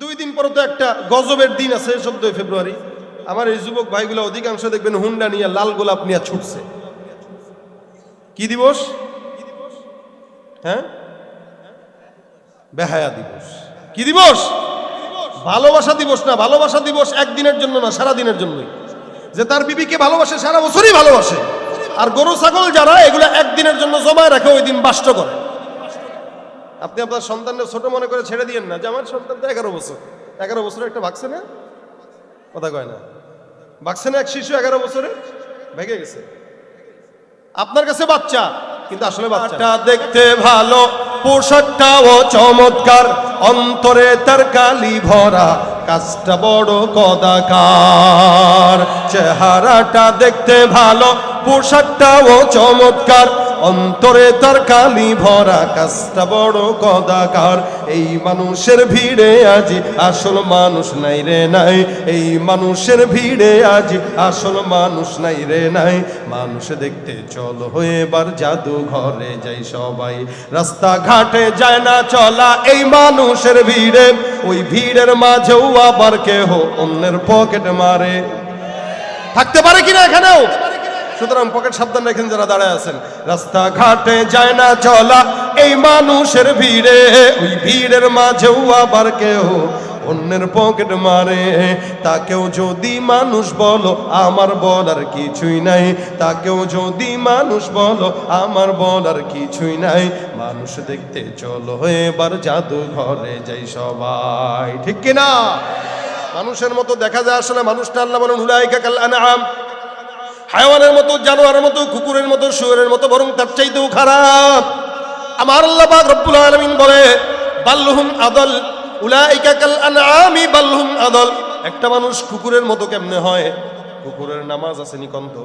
দুই দিন পরে তো একটা গজবের দিন আছে, চোদ্দই ফেব্রুয়ারি। আমার এই যুবক ভাইগুলো অধিকাংশ দেখবেন হুন্ডা নিয়ে লাল গোলাপ নিয়ে ছুটছে। কি দিবস? হ্যাঁ? বেহায়া দিবস। কি দিবস? ভালোবাসা দিবস না, ভালোবাসা দিবস একদিনের জন্য না সারা দিনের জন্যই। যে তার বিবিকে ভালোবাসে, সারা বছরই ভালোবাসে। আর গরু, ছাগল যারা, এগুলো একদিনের জন্য জমায় রাখে, ওই দিন বাষ্ট করে। আপনি আপনার সন্তানকে ছোট মনে করে ছেড়ে দিয়েন না যে আমার সন্তান তো এগারো বছর। এগারো বছরে একটা ভাগছে না? কথা কয় না। ভাগছে না এক শিশু এগারো বছরে? ভেঙে গেছে। আপনার কাছে বাচ্চা, কিন্তু আসলে বাচ্চা দেখতে ভালো, পোশাকটাও চমৎকার, অন্তরে তার কালি ভরা, কাজটা বড় কদাকার। চেহারাটা দেখতে ভালো, পোশাকটাও চমৎকার অন্তরে তার কালি ভরা কাজটা বড় কদাকার। এই মানুষের ভিড়ে আজি আসল মানুষ নাই রে নাই। এই মানুষের ভিড়ে আজি আসল মানুষ নাই রে নাই। মানুষ দেখতে চল হয়ে এবার জাদু ঘরে যাই সবাই। রাস্তা ঘাটে যায় না চলা এই মানুষের ভিড়ে। ওই ভিড়ের মাঝেও আবার কেহ অন্যের পকেট মারে। থাকতে পারে কিনা এখানেও? সুতরাং পকেট সাবধান রেখেন যারা দাঁড়ায় আছেন। রাস্তা ঘাটে যায় না চলা, এই মানুষের ভিড়ে, ওই ভিড়ের মাঝেও আবার কেউ অন্যের পকেট মারে। তাকেও যদি মানুষ বলো, আমার বলার কিছুই নাই। তাকেও যদি মানুষ বলো, আমার বলার কিছুই নাই। মানুষ দেখতে চলো, এবার জাদু ঘরে যাই সবাই। ঠিক কিনা? মানুষের মতো দেখা যায় আসলে, মানুষটা আল্লাহ বলেন হুলাইকা কাল আনআম। হায়াওয়ানের মতো, জানোয়ারের মতো, কুকুরের মতো, শুয়োরের মতো, বরং তার চাইতেও খারাপ। আমার আল্লাহ পাক রব্বুল আলামিন বলে, বাল্লুহুম আদল, উলাইকা কাল আনআমি বাল্লুহুম আদল। একটা মানুষ কুকুরের মতো কেমনে হয়? কুকুরের নামাজ আছে নিকন্ত,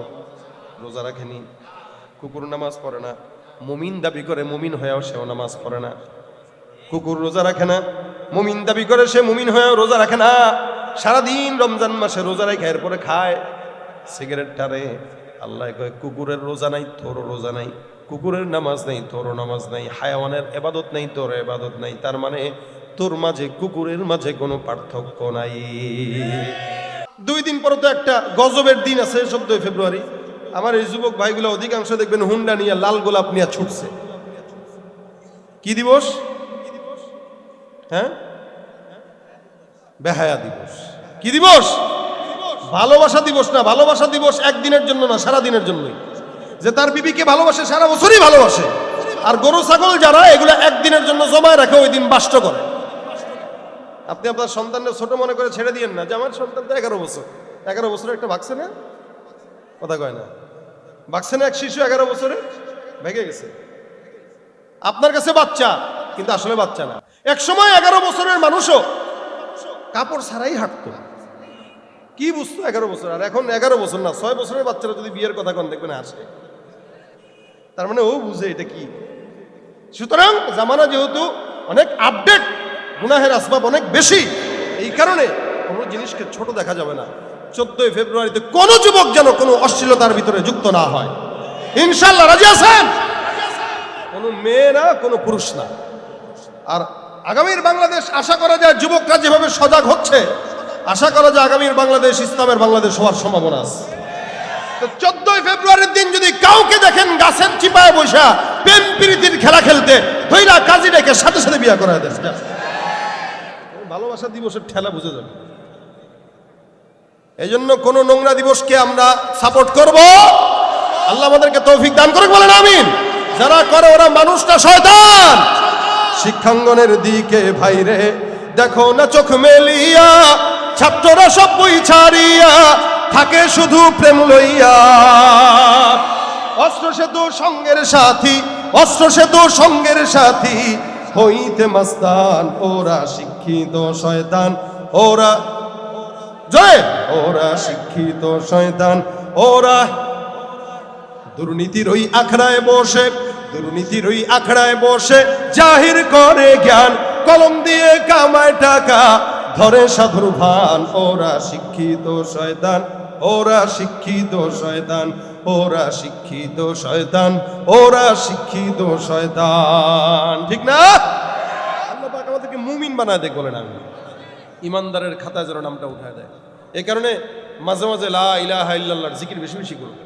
রোজা রাখেনি। কুকুর নামাজ পড়ে না। মুমিন দাবি করে মুমিন হয়েও সেও নামাজ পড়ে না। কুকুর রোজা রাখে না। মুমিন দাবি করে সে মুমিন হয়েও রোজা রাখে না। সারাদিন রমজান মাসে রোজা রেখে এরপরে খায়। সিগারেট টারে আল্লাহ কয়, কুকুরের রোজা নাই, তোরও রোজা নাই। কুকুরের নামাজ নেই, তোরও নামাজ নাই। হায়াওয়ানের এবাদত নেই তোর এবাদত নাই। তার মানে তোর মাঝে, কুকুরের মাঝে কোনো পার্থক্য নাই। দুই দিন পরে তো একটা গজবের দিন আছে, চোদ্দই ফেব্রুয়ারি। আমার এই যুবক ভাইগুলো অধিকাংশ দেখবেন হুন্ডা নিয়ে, লাল গোলাপ নিয়ে ছুটছে। কি দিবস? হ্যাঁ? বেহায়া দিবস। কি দিবস? ভালোবাসা দিবস না, ভালোবাসা দিবস একদিনের জন্য না সারা দিনের জন্যই। যে তার বিবিকে ভালোবাসে, সারা বছরই ভালোবাসে। আর গরু, ছাগল যারা, এগুলো একদিনের জন্য জমায় রাখে ওই দিন বাষ্ট করে। আপনি আপনার সন্তানকে ছোট মনে করে ছেড়ে দিয়েন না, যে আমার সন্তান তো এগারো বছর। এগারো বছরে একটা ভাগছে না? কথা কয় না। ভাগছে না এক শিশু এগারো বছরে? ভেঙে গেছে। আপনার কাছে বাচ্চা, কিন্তু আসলে বাচ্চা না। এক সময় এগারো বছরের মানুষও কাপড় ছাড়াই হাঁটতো। কি বুঝতো এগারো বছর। আর এখন এগারো বছর না, ছয় বছরের বাচ্চারা যদি বিয়ের কথা কন দেখবেন আসে তার মানে ও বুঝে এটা কি। সুতরাং জামানা যেহেতু অনেক আপডেট গুনাহের আসবাব অনেক বেশি, এই কারণে কোনো জিনিসকে ছোট দেখা যাবে না। চোদ্দই ফেব্রুয়ারিতে কোনো যুবক যেন কোনো অশ্লীলতার ভিতরে যুক্ত না হয়। ইনশাল্লাহ রাজি আছেন? কোনো মেয়ে না, কোনো পুরুষ না। আর আগামীর বাংলাদেশ আশা করা যায় যুবকরা যেভাবে সজাগ হচ্ছে আশা করা যায় আগামীর বাংলাদেশ, ইসলামের বাংলাদেশ হওয়ার সম্ভাবনা আছে। চোদ্দই ফেব্রুয়ারির দিন যদি কাউকে দেখেন গাছের চিপায় বসা প্রেম প্রীতির খেলা খেলতে, ধৈরা কাজী ডেকে সাথে সাথে বিয়া করা দেশ ভালোবাসা দিবসের ঠেলা বুঝে যাবে। এই জন্য কোন নোংরা দিবসকে আমরা সাপোর্ট করব। আল্লাহ আমাদেরকে তৌফিক দান করে বলেন আমিন। যারা করে ওরা মানুষটা শয়তান। শিক্ষাঙ্গনের দিকে ভাইরে, দেখো না চোখ মেলিয়া। ছাত্ররা সব বই ছাড়িয়া থাকে শুধু প্রেম লইয়া। অস্ত্র সেতু সঙ্গের সাথী, অস্ত্র সেতু সঙ্গের সাথী, হইতে মাস্তান, ওরা শিক্ষিত শয়তান, ওরা জয়, ওরা শিক্ষিত শয়তান, ওরা দুর্নীতির ওই আখড়ায় বসে, দুর্নীতির ওই আখড়ায় বসে, জাহির করে জ্ঞান, কলম দিয়ে কামায় টাকা ধরে সাধুর ভান ওরা শিক্ষিত শয়তান, ওরা শিক্ষিত শয়তান, ওরা শিক্ষিত শয়তান, ওরা শিক্ষিত শয়তান। ঠিক না? আল্লাহ পাক আমাদেরকে মুমিন বানায় দেখ বলেন আমি। ইমানদারের খাতায় যেন নামটা উঠায় দেয়। এই কারণে মাঝে মাঝে লা ইলাহা ইল্লাল্লাহর জিকির বেশি বেশি করুন।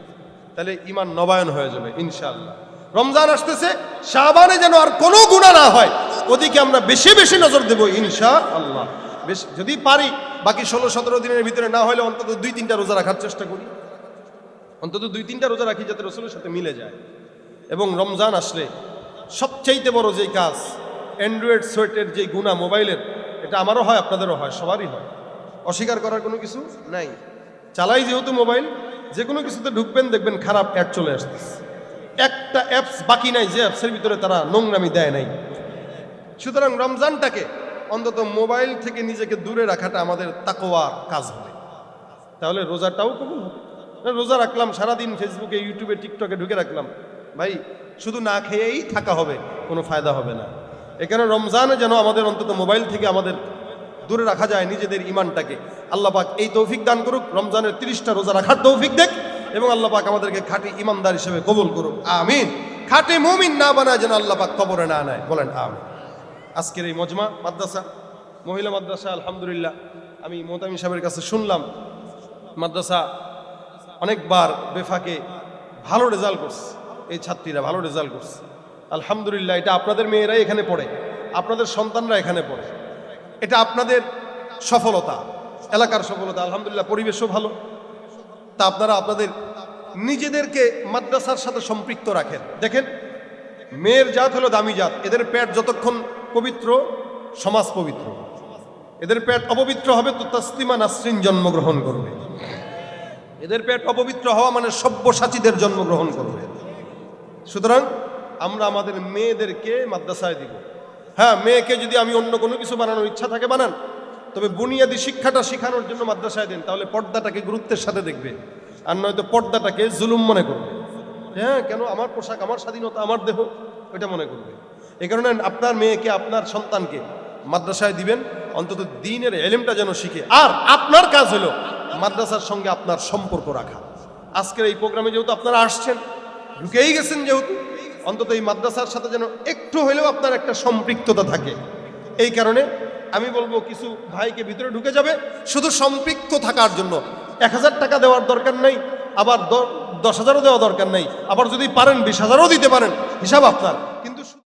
তাহলে ইমান নবায়ন হয়ে যাবে, ইনশাআল্লাহ। রমজান আসতেছে, শাবানে যেন আর কোনো গুণা না হয়, ওদিকে আমরা বেশি বেশি নজর দেব ইনশা আল্লাহ বেশ, যদি পারি, বাকি ষোলো সতেরো দিনের ভিতরে না হলে অন্তত দুই তিনটা রোজা রাখার চেষ্টা করি। অন্তত দুই তিনটা রোজা রাখি যাতে রসুলের সাথে মিলে যায়। এবং রমজান আসলে সবচাইতে বড় যে কাজ অ্যান্ড্রয়েড সোয়েটের যে গুণা মোবাইলের, এটা আমারও হয়, আপনাদেরও হয়, সবারই হয়। অস্বীকার করার কোনো কিছু নাই। চালাই যেহেতু মোবাইল যে কোনো কিছুতে ঢুকবেন, দেখবেন খারাপ অ্যাড চলে আসতেছে। একটা অ্যাপস বাকি নাই, যে অ্যাপসের ভিতরে তারা নোংরামি দেয় নাই। সুতরাং রমজানটাকে অন্তত মোবাইল থেকে নিজেকে দূরে রাখাটা আমাদের তাকোয়া কাজ হবে। তাহলে রোজাটাও কবুল হবে। রোজা রাখলাম, সারাদিন ফেসবুকে, ইউটিউবে, টিকটকে ঢুকে রাখলাম। ভাই, শুধু না খেয়েই থাকা হবে, কোনো ফায়দা হবে না। এখানে রমজানে যেন আমাদের অন্তত মোবাইল থেকে আমাদের দূরে রাখা যায় নিজেদের ইমানটাকে। আল্লাহ পাক এই তৌফিক দান করুক, রমজানের তিরিশটা রোজা রাখার তৌফিক দেখ এবং আল্লাহ পাক আমাদেরকে খাঁটি ইমানদার হিসেবে কবুল করুক। আমিন। খাঁটি মুমিন না বানায় যেন আল্লাহ পাক কবরে না নেয়। বলেন, আমিন। আজকের এই মজমা, মাদ্রাসা, মহিলা মাদ্রাসা, আলহামদুলিল্লাহ। আমি মোতামি সাহেবের কাছে শুনলাম, মাদ্রাসা অনেকবার বেফাকে ভালো রেজাল্ট করছে, এই ছাত্রীরা ভালো রেজাল্ট করছে। আলহামদুলিল্লাহ, এটা আপনাদের মেয়েরাই এখানে পড়ে, আপনাদের সন্তানরা এখানে পড়ে। এটা আপনাদের সফলতা, এলাকার সফলতা, আলহামদুলিল্লাহ, পরিবেশও ভালো। তা আপনারা আপনাদের নিজেদেরকে মাদ্রাসার সাথে সম্পৃক্ত রাখেন। দেখেন মেয়ের জাত হলো দামি জাত। এদের পেট যতক্ষণ পবিত্র, সমাজ পবিত্র। এদের পেট অপবিত্র হবে তো তসলিমা নাসরিন জন্মগ্রহণ করবে। এদের পেট অপবিত্র হওয়া মানে সব্যসাচীদের জন্মগ্রহণ করবে। সুতরাং আমরা আমাদের মেয়েদেরকে মাদ্রাসায় দিব। হ্যাঁ মেয়েকে যদি আমি অন্য কোনো কিছু বানানোর ইচ্ছা থাকে, বানান। তবে বুনিয়াদী শিক্ষাটা শেখানোর জন্য মাদ্রাসায় দেন, তাহলে পর্দাটাকে গুরুত্বের সাথে দেখবে। আর নয়তো পর্দাটাকে জুলুম মনে করবে। হ্যাঁ কেন? আমার পোশাক, আমার স্বাধীনতা, আমার দেহ। ওইটা মনে করবে। এই কারণে আপনার মেয়েকে, আপনার সন্তানকে মাদ্রাসায় দিবেন। অন্তত দিনের এলেমটা যেন শিখে। আর আপনার কাজ হলো মাদ্রাসার সঙ্গে আপনার সম্পর্ক রাখা। আজকের এই প্রোগ্রামে যেহেতু আপনারা আসছেন, ঢুকেই গেছেন যেহেতু, অন্তত এই মাদ্রাসার সাথে যেন একটু হলেও আপনার একটা সম্পৃক্ততা থাকে। এই কারণে আমি বলব, কিছু ভাইকে ভিতরে ঢুকে যাবে। শুধু সম্পৃক্ত থাকার জন্য। এক হাজার টাকা দেওয়ার দরকার নেই। আবার দশ হাজারও দেওয়া দরকার নেই। আবার যদি পারেন বিশ হাজারও দিতে পারেন। হিসাব আপনার।